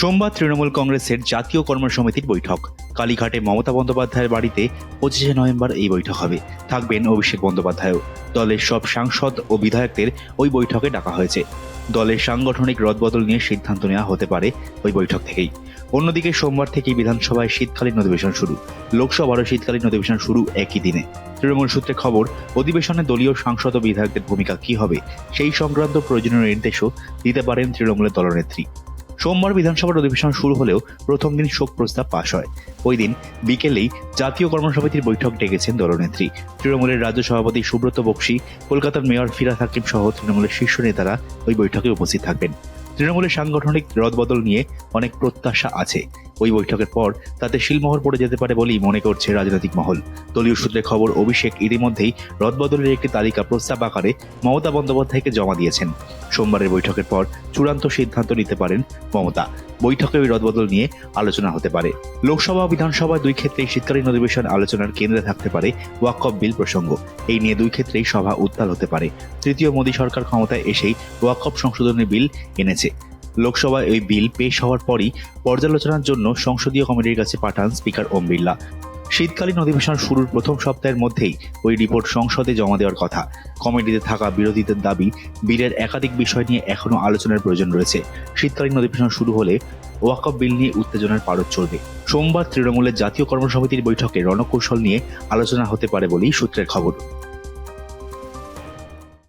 সোমবার তৃণমূল কংগ্রেসের জাতীয় কর্মসমিতির বৈঠক। কালীঘাটে মমতা বন্দ্যোপাধ্যায়ের বাড়িতে পঁচিশে নভেম্বর এই বৈঠক হবে। থাকবেন অভিষেক বন্দ্যোপাধ্যায়ও। দলের সব সাংসদ ও বিধায়কদের ওই বৈঠকে ডাকা হয়েছে। দলের সাংগঠনিক রদবদল নিয়ে সিদ্ধান্ত নেওয়া হতে পারে ওই বৈঠক থেকেই। অন্যদিকে সোমবার থেকেই বিধানসভায় শীতকালীন অধিবেশন শুরু। লোকসভারও শীতকালীন অধিবেশন শুরু একই দিনে। তৃণমূল সূত্রে খবর, অধিবেশনে দলীয় সাংসদ ও বিধায়কদের ভূমিকা কি হবে সেই সংক্রান্ত প্রয়োজনীয় নির্দেশও দিতে পারেন তৃণমূলের দলনেত্রী। সোমবার বিধানসভার অধিবেশন শুরু হলেও প্রথম দিন শোক প্রস্তাব পাশ হয়। ওই দিন বিকেলেই জাতীয় কর্মসমিতির বৈঠক ডেকেছেন দলনেত্রী। তৃণমূলের রাজ্য সভাপতি সুব্রত বক্সি, কলকাতার মেয়র ফিরাদ হাকিম সহ তৃণমূলের শীর্ষ নেতারা ওই বৈঠকে উপস্থিত থাকবেন। তৃণমূলের সাংগঠনিক রদবদল নিয়ে অনেক প্রত্যাশা আছে। ওই বৈঠকের পর তাতে শিলমোহর পড়ে যেতে পারে বলেই মনে করছে রাজনৈতিক মহল। দলীয় সূত্রে খবর, অভিষেক ইতিমধ্যেই রদবদলের একটি তালিকা প্রস্তাব আকারে মমতা বন্দ্যোপাধ্যায়কে জমা দিয়েছেন। সোমবারের বৈঠকের পর চূড়ান্ত সিদ্ধান্ত নিতে পারেন মমতা। বৈঠকে ওই রদবদল নিয়ে আলোচনা হতে পারে। লোকসভা ও বিধানসভা দুই ক্ষেত্রেই শীতকালীন অধিবেশন আলোচনার কেন্দ্রে থাকতে পারে ওয়াকফ বিল প্রসঙ্গ। এই নিয়ে দুই ক্ষেত্রেই সভা উত্তাল হতে পারে। তৃতীয় মোদী সরকার ক্ষমতায় এসেই ওয়াকফ সংশোধনী বিল এনেছে। লোকসভায় ওই বিল পেশ হওয়ার পরই পর্যালোচনার জন্য সংসদীয় কমিটির কাছে পাঠান স্পিকার ওম বিড়লা। শীতকালীন অধিবেশন শুরুর প্রথম সপ্তাহের মধ্যেই ওই রিপোর্ট সংসদে জমা দেওয়ার কথা। কমিটিতে থাকা বিরোধীদের দাবি, বিলের একাধিক বিষয় নিয়ে এখনও আলোচনার প্রয়োজন রয়েছে। শীতকালীন অধিবেশন শুরু হলে ওয়াকফ বিল নিয়ে উত্তেজনার পারদ চলবে। সোমবার তৃণমূলের জাতীয় কর্মসমিতির বৈঠকে রণকৌশল নিয়ে আলোচনা হতে পারে বলেই সূত্রের খবর।